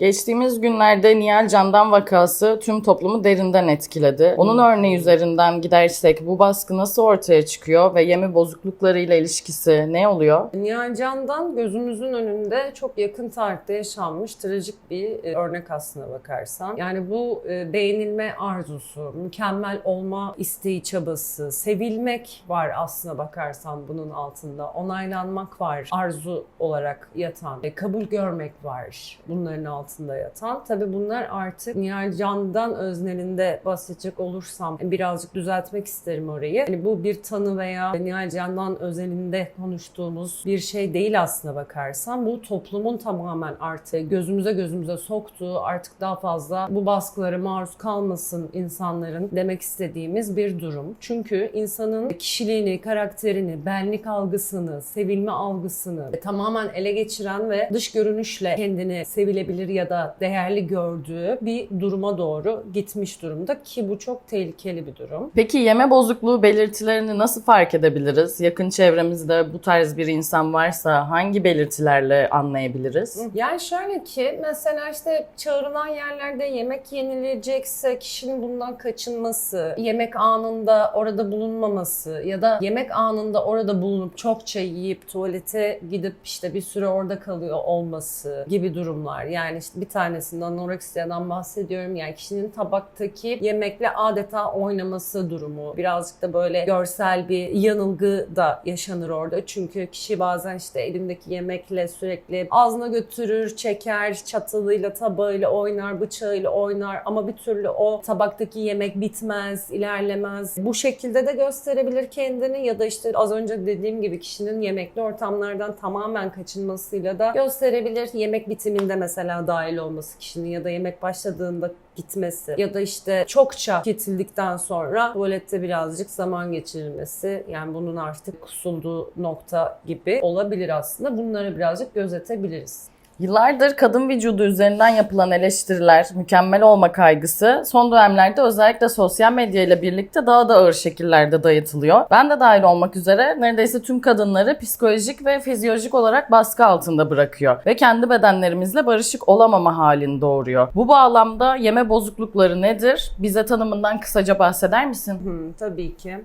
Geçtiğimiz günlerde Nihal Candan vakası tüm toplumu derinden etkiledi. Onun örneği üzerinden gidersek bu baskı nasıl ortaya çıkıyor ve yeme bozukluklarıyla ilişkisi ne oluyor? Nihal Can'dan gözümüzün önünde çok yakın tarihte yaşanmış trajik bir e, örnek aslına bakarsan. Yani bu e, beğenilme arzusu, mükemmel olma isteği çabası, sevilmek var aslına bakarsan bunun altında. Onaylanmak var arzu olarak yatan, e, kabul görmek var bunların altında yatan. Tabii bunlar artık Nihal Can'dan öznelinde bahsedecek olursam birazcık düzeltmek isterim orayı. Yani bu bir tanı veya Nihal Can'dan özelinde konuştuğumuz bir şey değil aslına bakarsan. Bu toplumun tamamen artık gözümüze gözümüze soktuğu artık daha fazla bu baskılara maruz kalmasın insanların demek istediğimiz bir durum. Çünkü insanın kişiliğini, karakterini, benlik algısını, sevilme algısını tamamen ele geçiren ve dış görünüşle kendini sevilebilir ya da değerli gördüğü bir duruma doğru gitmiş durumda ki bu çok tehlikeli bir durum. Peki yeme bozukluğu belirtilerini nasıl fark edebiliriz? Yakın çevremizde bu tarz bir insan varsa hangi belirtilerle anlayabiliriz? Yani şöyle ki mesela işte çağrılan yerlerde yemek yenilecekse kişinin bundan kaçınması, yemek anında orada bulunmaması ya da yemek anında orada bulunup çokça yiyip tuvalete gidip işte bir süre orada kalıyor olması gibi durumlar. Yani bir tanesinden anoreksiyadan bahsediyorum. Yani kişinin tabaktaki yemekle adeta oynaması durumu. Birazcık da böyle görsel bir yanılgı da yaşanır orada. Çünkü kişi bazen işte elindeki yemekle sürekli ağzına götürür, çeker, çatalıyla, tabağıyla oynar, bıçağıyla oynar ama bir türlü o tabaktaki yemek bitmez, ilerlemez. Bu şekilde de gösterebilir kendini ya da işte az önce dediğim gibi kişinin yemekli ortamlardan tamamen kaçınmasıyla da gösterebilir. Yemek bitiminde mesela dahil olması kişinin ya da yemek başladığında gitmesi ya da işte çokça tüketildikten sonra tuvalette birazcık zaman geçirilmesi yani bunun artık kusulduğu nokta gibi olabilir aslında. Bunları birazcık gözetebiliriz. Yıllardır kadın vücudu üzerinden yapılan eleştiriler, mükemmel olma kaygısı son dönemlerde özellikle sosyal medya ile birlikte daha da ağır şekillerde dayatılıyor. Ben de dahil olmak üzere neredeyse tüm kadınları psikolojik ve fizyolojik olarak baskı altında bırakıyor ve kendi bedenlerimizle barışık olamama halini doğuruyor. Bu bağlamda yeme bozuklukları nedir? Bize tanımından kısaca bahseder misin? Hı, tabii ki.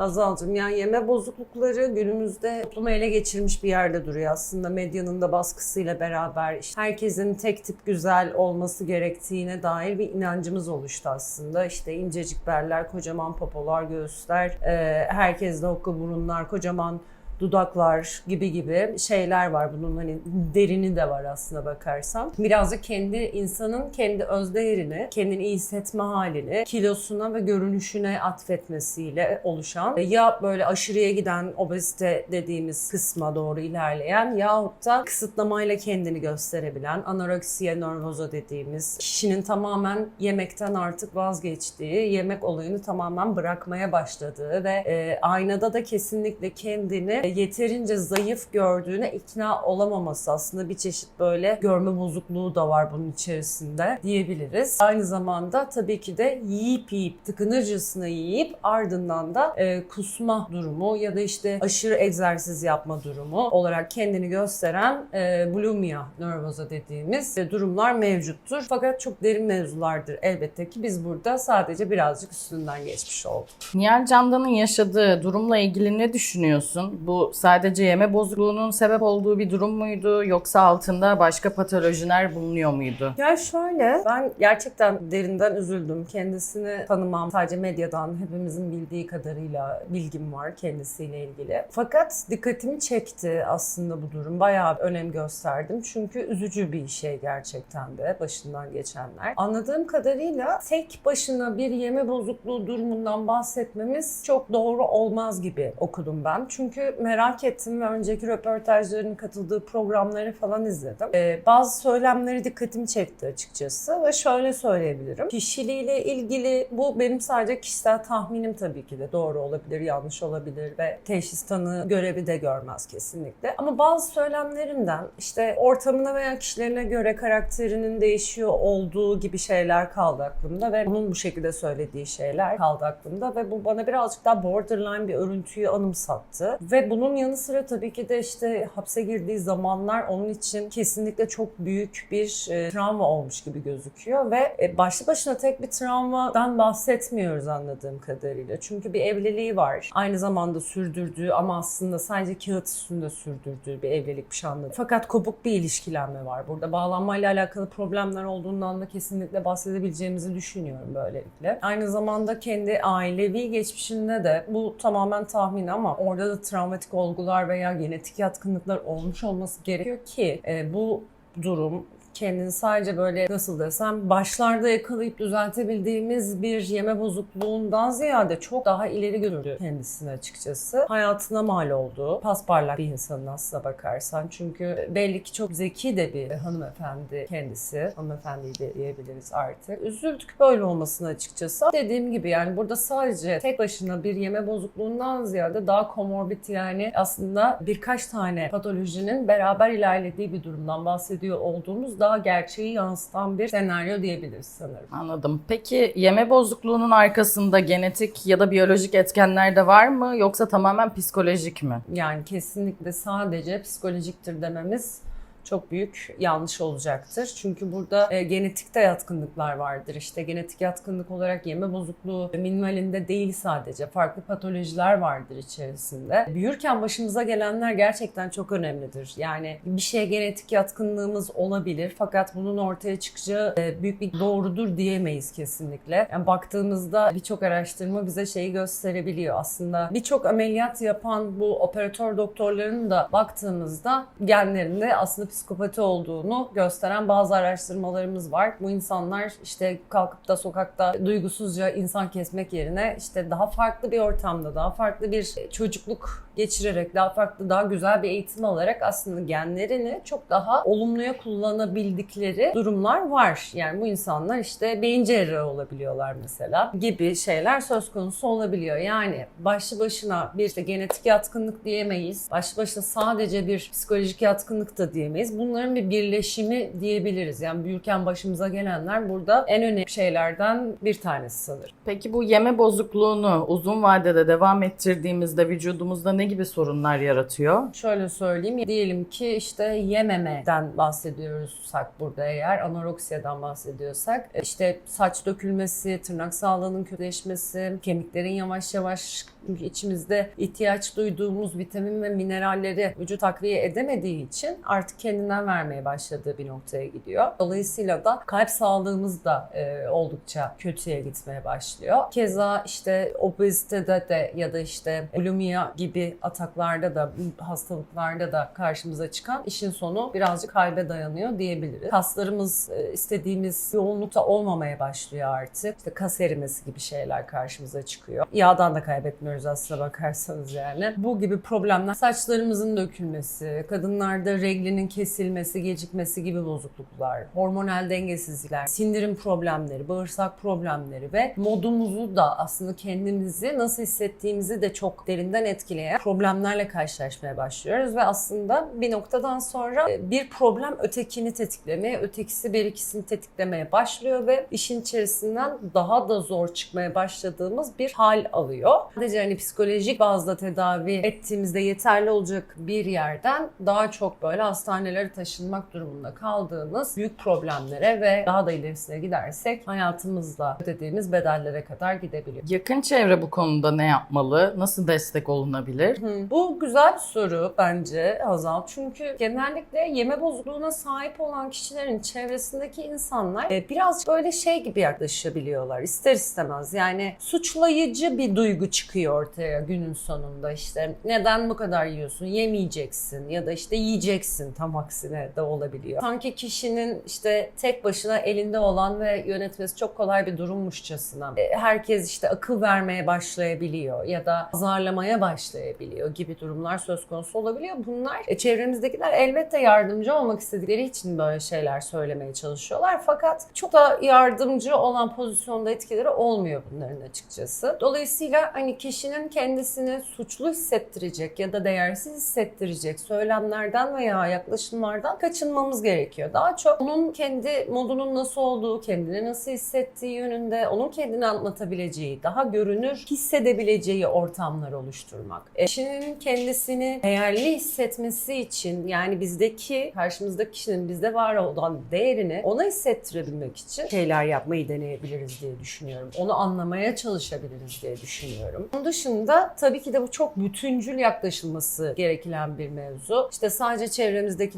Azalcığım yani yeme bozuklukları günümüzde toplumu ele geçirmiş bir yerde duruyor aslında. Medyanın da baskısıyla beraber işte herkesin tek tip güzel olması gerektiğine dair bir inancımız oluştu aslında. İşte incecik beller, kocaman popolar, göğüsler, e, herkeste okka burunlar, kocaman dudaklar gibi gibi şeyler var. Bunun hani derini de var aslına bakarsan. Biraz da kendi insanın kendi özdeğerini, kendini iyi hissetme halini kilosuna ve görünüşüne atfetmesiyle oluşan ya böyle aşırıya giden obezite dediğimiz kısma doğru ilerleyen yahut da kısıtlamayla kendini gösterebilen anoreksiya nervosa dediğimiz kişinin tamamen yemekten artık vazgeçtiği, yemek olayını tamamen bırakmaya başladığı ve e, aynada da kesinlikle kendini yeterince zayıf gördüğüne ikna olamaması aslında bir çeşit böyle görme bozukluğu da var bunun içerisinde diyebiliriz. Aynı zamanda tabii ki de yiyip yiyip tıkınırcasına yiyip ardından da e, kusma durumu ya da işte aşırı egzersiz yapma durumu olarak kendini gösteren e, bulimia nervosa dediğimiz e, durumlar mevcuttur. Fakat çok derin mevzulardır elbette ki biz burada sadece birazcık üstünden geçmiş olduk. Nihal Candan'ın yaşadığı durumla ilgili ne düşünüyorsun? Bu sadece yeme bozukluğunun sebep olduğu bir durum muydu yoksa altında başka patolojiler bulunuyor muydu? Ya şöyle, ben gerçekten derinden üzüldüm. Kendisini tanımam. Sadece medyadan hepimizin bildiği kadarıyla bilgim var kendisiyle ilgili. Fakat dikkatimi çekti aslında bu durum. Bayağı önem gösterdim. Çünkü üzücü bir şey gerçekten de başından geçenler. Anladığım kadarıyla tek başına bir yeme bozukluğu durumundan bahsetmemiz çok doğru olmaz gibi okudum ben. Çünkü merak ettim ve önceki röportajların katıldığı programları falan izledim. Ee, bazı söylemleri dikkatimi çekti açıkçası ve şöyle söyleyebilirim. Kişiliğiyle ilgili bu benim sadece kişisel tahminim tabii ki de doğru olabilir, yanlış olabilir ve teşhis tanı görevi de görmez kesinlikle. Ama bazı söylemlerinden işte ortamına veya kişilerine göre karakterinin değişiyor olduğu gibi şeyler kaldı aklımda ve onun bu şekilde söylediği şeyler kaldı aklımda ve bu bana birazcık daha borderline bir örüntüyü anımsattı. Ve bunun yanı sıra tabii ki de işte hapse girdiği zamanlar onun için kesinlikle çok büyük bir e, travma olmuş gibi gözüküyor ve e, başlı başına tek bir travmadan bahsetmiyoruz anladığım kadarıyla. Çünkü bir evliliği var. Aynı zamanda sürdürdüğü ama aslında sadece kağıt üstünde sürdürdüğü bir evlilikmiş anladım. Fakat kopuk bir ilişkilenme var. Burada bağlanmayla alakalı problemler olduğundan da kesinlikle bahsedebileceğimizi düşünüyorum böylelikle. Aynı zamanda kendi ailevi geçmişinde de bu tamamen tahmin ama orada da travmatik olgular veya genetik yatkınlıklar olmuş olması gerekiyor ki e, bu durum kendini sadece böyle nasıl desem başlarda yakalayıp düzeltebildiğimiz bir yeme bozukluğundan ziyade çok daha ileri götürdü kendisini açıkçası. Hayatına mal oldu. Pasparlak bir insanın aslına bakarsan. Çünkü belli ki çok zeki de bir hanımefendi kendisi. Hanımefendi de diyebiliriz artık. Üzüldük böyle olmasına açıkçası. Dediğim gibi yani burada sadece tek başına bir yeme bozukluğundan ziyade daha komorbid yani aslında birkaç tane patolojinin beraber ilerlediği bir durumdan bahsediyor olduğumuz daha gerçeği yansıtan bir senaryo diyebiliriz sanırım. Anladım. Peki yeme bozukluğunun arkasında genetik ya da biyolojik etkenler de var mı yoksa tamamen psikolojik mi? Yani kesinlikle sadece psikolojiktir dememiz çok büyük yanlış olacaktır. Çünkü burada e, genetikte yatkınlıklar vardır. İşte genetik yatkınlık olarak yeme bozukluğu minimalinde değil sadece. Farklı patolojiler vardır içerisinde. Büyürken başımıza gelenler gerçekten çok önemlidir. Yani bir şeye genetik yatkınlığımız olabilir fakat bunun ortaya çıkacağı e, büyük bir doğrudur diyemeyiz kesinlikle. Yani baktığımızda birçok araştırma bize şeyi gösterebiliyor. Aslında birçok ameliyat yapan bu operatör doktorların da baktığımızda genlerinde aslında psikopati olduğunu gösteren bazı araştırmalarımız var. Bu insanlar işte kalkıp da sokakta duygusuzca insan kesmek yerine işte daha farklı bir ortamda, daha farklı bir çocukluk geçirerek, daha farklı, daha güzel bir eğitim alarak aslında genlerini çok daha olumluya kullanabildikleri durumlar var. Yani bu insanlar işte beyin cerrahı olabiliyorlar mesela gibi şeyler söz konusu olabiliyor. Yani başlı başına bir işte genetik yatkınlık diyemeyiz. Başlı başına sadece bir psikolojik yatkınlık da diyemeyiz. Bunların bir birleşimi diyebiliriz. Yani büyürken başımıza gelenler burada en önemli şeylerden bir tanesi sanırım. Peki bu yeme bozukluğunu uzun vadede devam ettirdiğimizde vücudumuzda ne gibi sorunlar yaratıyor? Şöyle söyleyeyim. Diyelim ki işte yememeden bahsediyorsak burada eğer anoreksiyeden bahsediyorsak işte saç dökülmesi, tırnak sağlığının kötüleşmesi, kemiklerin yavaş yavaş içimizde ihtiyaç duyduğumuz vitamin ve mineralleri vücut takviye edemediği için artık kendinden vermeye başladığı bir noktaya gidiyor. Dolayısıyla da kalp sağlığımız da e, oldukça kötüye gitmeye başlıyor. Keza işte obezitede de ya da işte bulimia gibi ataklarda da hastalıklarda da karşımıza çıkan işin sonu birazcık kalbe dayanıyor diyebiliriz. Kaslarımız e, istediğimiz yoğunlukta olmamaya başlıyor artık. İşte kas erimesi gibi şeyler karşımıza çıkıyor. Yağdan da kaybetmiyoruz aslına bakarsanız yani. Bu gibi problemler saçlarımızın dökülmesi, kadınlarda reglinin kesilmesi, gecikmesi gibi bozukluklar, hormonal dengesizlikler, sindirim problemleri, bağırsak problemleri ve modumuzu da aslında kendimizi nasıl hissettiğimizi de çok derinden etkileyen problemlerle karşılaşmaya başlıyoruz ve aslında bir noktadan sonra e, bir problem ötekini tetiklemeye, ötekisi bir ikisini tetiklemeye başlıyor ve işin içerisinden daha da zor çıkmaya başladığımız bir hal alıyor. Sadece hani psikolojik bazda tedavi ettiğimizde yeterli olacak bir yerden daha çok böyle hastanelere taşınmak durumunda kaldığımız büyük problemlere ve daha da ilerisine gidersek hayatımızla ödediğimiz bedellere kadar gidebiliyor. Yakın çevre bu konuda ne yapmalı? Nasıl destek olunabilir? Hı. Bu güzel bir soru bence Hazal. Çünkü genellikle yeme bozukluğuna sahip olan kişilerin çevresindeki insanlar e, biraz böyle şey gibi yaklaşabiliyorlar ister istemez. Yani suçlayıcı bir duygu çıkıyor ortaya günün sonunda işte neden bu kadar yiyorsun yemeyeceksin ya da işte yiyeceksin tam aksine de olabiliyor. Sanki kişinin işte tek başına elinde olan ve yönetmesi çok kolay bir durummuşçasına e, herkes işte akıl vermeye başlayabiliyor ya da azarlamaya başlayabiliyor gibi durumlar söz konusu olabiliyor. Bunlar e, çevremizdekiler elbette yardımcı olmak istedikleri için böyle şeyler söylemeye çalışıyorlar. Fakat çok da yardımcı olan pozisyonda etkileri olmuyor bunların açıkçası. Dolayısıyla hani kişinin kendisini suçlu hissettirecek ya da değersiz hissettirecek söylemlerden veya yaklaşım yaklaşımlardan kaçınmamız gerekiyor. Daha çok onun kendi modunun nasıl olduğu, kendini nasıl hissettiği yönünde, onun kendini anlatabileceği, daha görünür hissedebileceği ortamlar oluşturmak. E, kişinin kendisini değerli hissetmesi için yani bizdeki, karşımızdaki kişinin bizde var olan değerini ona hissettirebilmek için şeyler yapmayı deneyebiliriz diye düşünüyorum. Onu anlamaya çalışabiliriz diye düşünüyorum. Bunun dışında tabii ki de bu çok bütüncül yaklaşılması gereken bir mevzu. İşte sadece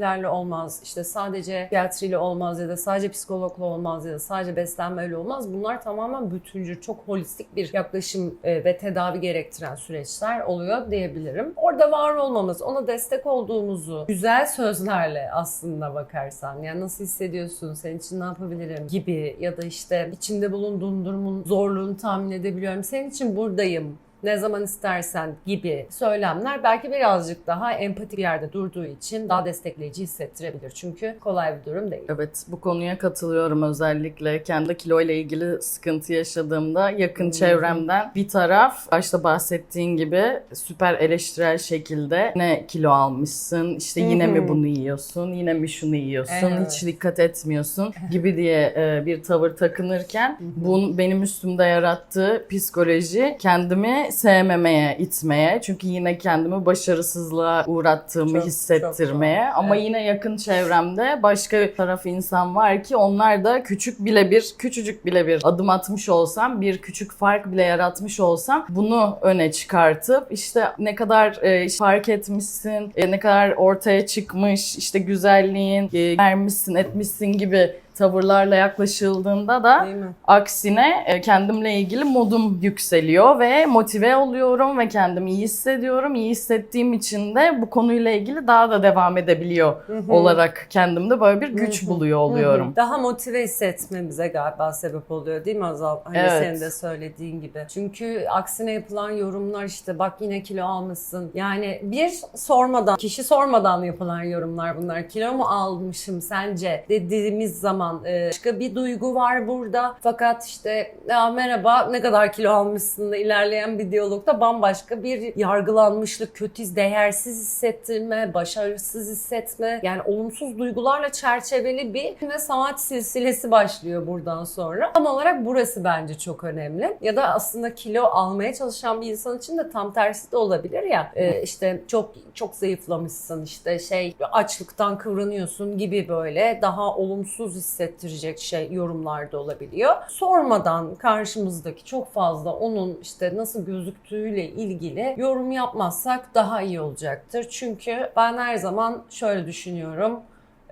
çevremizdekilerle olmaz, işte sadece psikiyatriyle olmaz ya da sadece psikologla olmaz ya da sadece beslenmeyle olmaz. Bunlar tamamen bütüncül, çok holistik bir yaklaşım e, ve tedavi gerektiren süreçler oluyor diyebilirim. Orada var olmamız, ona destek olduğumuzu güzel sözlerle aslında bakarsan yani nasıl hissediyorsun, senin için ne yapabilirim gibi ya da işte içinde bulunduğun durumun zorluğunu tahmin edebiliyorum. Senin için buradayım ne zaman istersen gibi söylemler belki birazcık daha empatik bir yerde durduğu için daha destekleyici hissettirebilir. Çünkü kolay bir durum değil. Evet bu konuya katılıyorum özellikle. Kendi kilo ile ilgili sıkıntı yaşadığımda yakın çevremden bir taraf başta bahsettiğin gibi süper eleştirel şekilde ne kilo almışsın işte yine mi bunu yiyorsun yine mi şunu yiyorsun Evet. hiç dikkat etmiyorsun gibi diye e, bir tavır takınırken bunun benim üstümde yarattığı psikoloji kendimi sevmemeye itmeye çünkü yine kendimi başarısızlığa uğrattığımı Çok, hissettirmeye çok ama Evet. yine yakın çevremde başka taraf insan var ki onlar da küçük bile bir küçücük bile bir adım atmış olsam bir küçük fark bile yaratmış olsam bunu öne çıkartıp işte ne kadar e, fark etmişsin e, ne kadar ortaya çıkmış işte güzelliğin e, vermişsin etmişsin gibi tavırlarla yaklaşıldığında da? Aksine e, kendimle ilgili modum yükseliyor ve motive oluyorum ve kendimi iyi hissediyorum. İyi hissettiğim için de bu konuyla ilgili daha da devam edebiliyor olarak kendimde böyle bir güç buluyor oluyorum. Daha motive hissetmemize galiba sebep oluyor değil mi Azal? Hani Evet. senin de söylediğin gibi. Çünkü aksine yapılan yorumlar işte bak yine kilo almışsın. Yani bir sormadan, kişi sormadan yapılan yorumlar bunlar. Kilo mu almışım sence dediğimiz zaman e, başka bir duygu var burada. Fakat işte ya merhaba ne kadar kilo almışsın da ilerleyen bir diyalogda bambaşka bir yargılanmışlık, kötü, değersiz hissettirme, başarısız hissetme. Yani olumsuz duygularla çerçeveli bir ve saat silsilesi başlıyor buradan sonra. Tam olarak burası bence çok önemli. Ya da aslında kilo almaya çalışan bir insan için de tam tersi de olabilir ya. Ee, işte çok çok zayıflamışsın işte şey açlıktan kıvranıyorsun gibi böyle daha olumsuz hissettirecek şey yorumlar da olabiliyor. Sormadan karşımızdaki çok fazla onun işte nasıl gözüktüğüyle ilgili yorum yapmazsak daha iyi olacaktır. Çünkü ben her zaman şöyle düşünüyorum.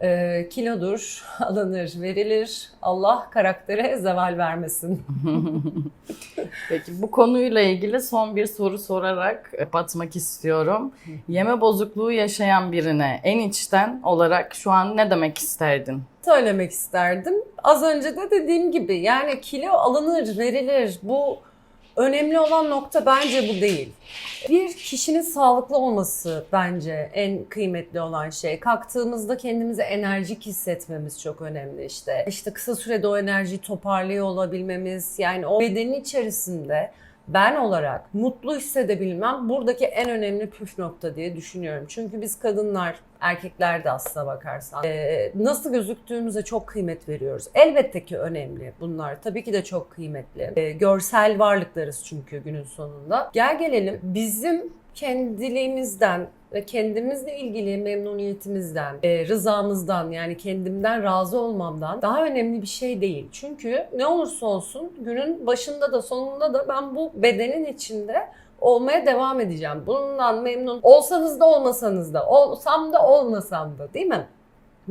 Ee, kilodur, alınır, verilir. Allah karaktere zeval vermesin. Peki bu konuyla ilgili son bir soru sorarak kapatmak istiyorum. Yeme bozukluğu yaşayan birine en içten olarak şu an ne demek isterdin? Söylemek isterdim. Az önce de dediğim gibi yani kilo alınır, verilir. Bu önemli olan nokta bence bu değil. Bir kişinin sağlıklı olması bence en kıymetli olan şey. Kalktığımızda kendimizi enerjik hissetmemiz çok önemli işte. İşte kısa sürede o enerjiyi toparlıyor olabilmemiz. Yani o bedenin içerisinde ben olarak mutlu hissedebilmem buradaki en önemli püf nokta diye düşünüyorum. Çünkü biz kadınlar, erkekler de aslına bakarsan e, nasıl gözüktüğümüze çok kıymet veriyoruz. Elbette ki önemli bunlar. Tabii ki de çok kıymetli. E, görsel varlıklarız çünkü günün sonunda. Gel gelelim bizim kendiliğimizden ve kendimizle ilgili memnuniyetimizden, e, rızamızdan yani kendimden razı olmamdan daha önemli bir şey değil. Çünkü ne olursa olsun günün başında da sonunda da ben bu bedenin içinde olmaya devam edeceğim. Bundan memnun olsanız da olmasanız da, olsam da olmasam da değil mi?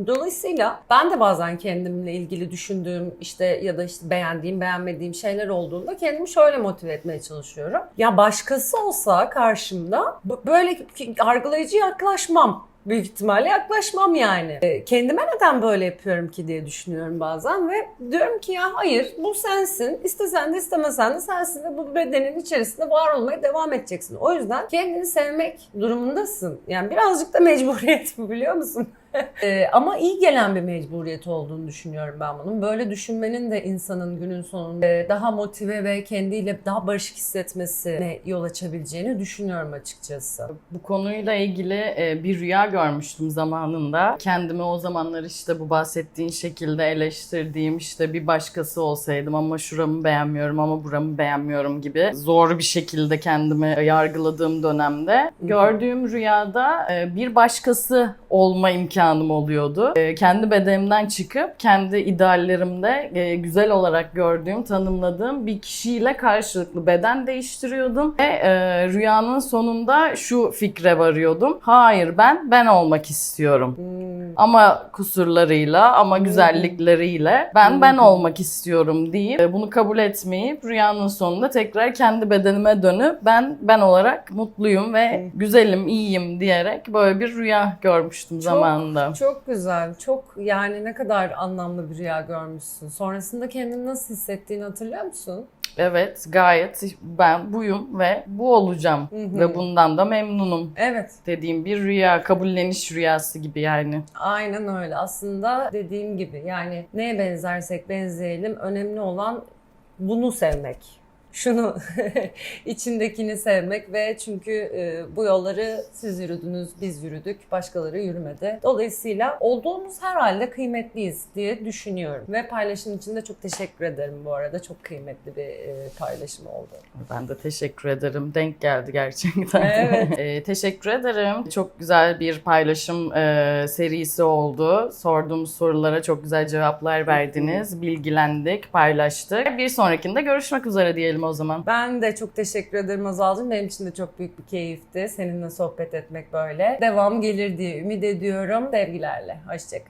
Dolayısıyla ben de bazen kendimle ilgili düşündüğüm işte ya da işte beğendiğim beğenmediğim şeyler olduğunda kendimi şöyle motive etmeye çalışıyorum. Ya başkası olsa karşımda böyle yargılayıcı yaklaşmam. Büyük ihtimalle yaklaşmam yani. E, Kendime neden böyle yapıyorum ki diye düşünüyorum bazen ve diyorum ki ya hayır bu sensin. İstesen de istemesen de sensin ve bu bedenin içerisinde var olmaya devam edeceksin. O yüzden kendini sevmek durumundasın. Yani birazcık da mecburiyet bu biliyor musun? Ee, ama iyi gelen bir mecburiyet olduğunu düşünüyorum ben bunun. Böyle düşünmenin de insanın günün sonunda e, daha motive ve kendiyle daha barışık hissetmesine yol açabileceğini düşünüyorum açıkçası. Bu konuyla ilgili e, bir rüya görmüştüm zamanında. Kendimi o zamanlar işte bu bahsettiğin şekilde eleştirdiğim işte bir başkası olsaydım ama şuramı beğenmiyorum ama buramı beğenmiyorum gibi zor bir şekilde kendimi yargıladığım dönemde gördüğüm rüyada e, bir başkası olma imkanım oluyordu. E, Kendi bedenimden çıkıp kendi ideallerimde e, güzel olarak gördüğüm, tanımladığım bir kişiyle karşılıklı beden değiştiriyordum ve e, rüyanın sonunda şu fikre varıyordum. Hayır ben ben olmak istiyorum. Hmm. Ama kusurlarıyla ama güzellikleriyle ben ben olmak istiyorum deyip e, bunu kabul etmeyip rüyanın sonunda tekrar kendi bedenime dönüp ben ben olarak mutluyum ve güzelim, iyiyim diyerek böyle bir rüya görmüştüm zamanında. Çok güzel. Çok yani ne kadar anlamlı bir rüya görmüşsün. Sonrasında kendini nasıl hissettiğini hatırlıyor musun? Evet, gayet ben buyum ve bu olacağım hı. ve bundan da memnunum Evet. dediğim bir rüya, kabulleniş rüyası gibi yani. Aynen öyle. Aslında dediğim gibi yani neye benzersek benzeyelim önemli olan bunu sevmek. Şunu içindekini sevmek ve çünkü e, bu yolları siz yürüdünüz, biz yürüdük, başkaları yürümedi. Dolayısıyla olduğumuz her halde kıymetliyiz diye düşünüyorum. Ve paylaşım için de çok teşekkür ederim bu arada. Çok kıymetli bir e, paylaşım oldu. Ben de teşekkür ederim. Denk geldi gerçekten. Evet. Ee, teşekkür ederim. Çok güzel bir paylaşım e, serisi oldu. Sorduğumuz sorulara çok güzel cevaplar verdiniz. Bilgilendik, paylaştık. Bir sonrakinde görüşmek üzere diyelim o zaman. Ben de çok teşekkür ederim Azal'cığım. Benim için de çok büyük bir keyifti seninle sohbet etmek böyle. Devam gelir diye ümit ediyorum. Sevgilerle. Hoşçakalın.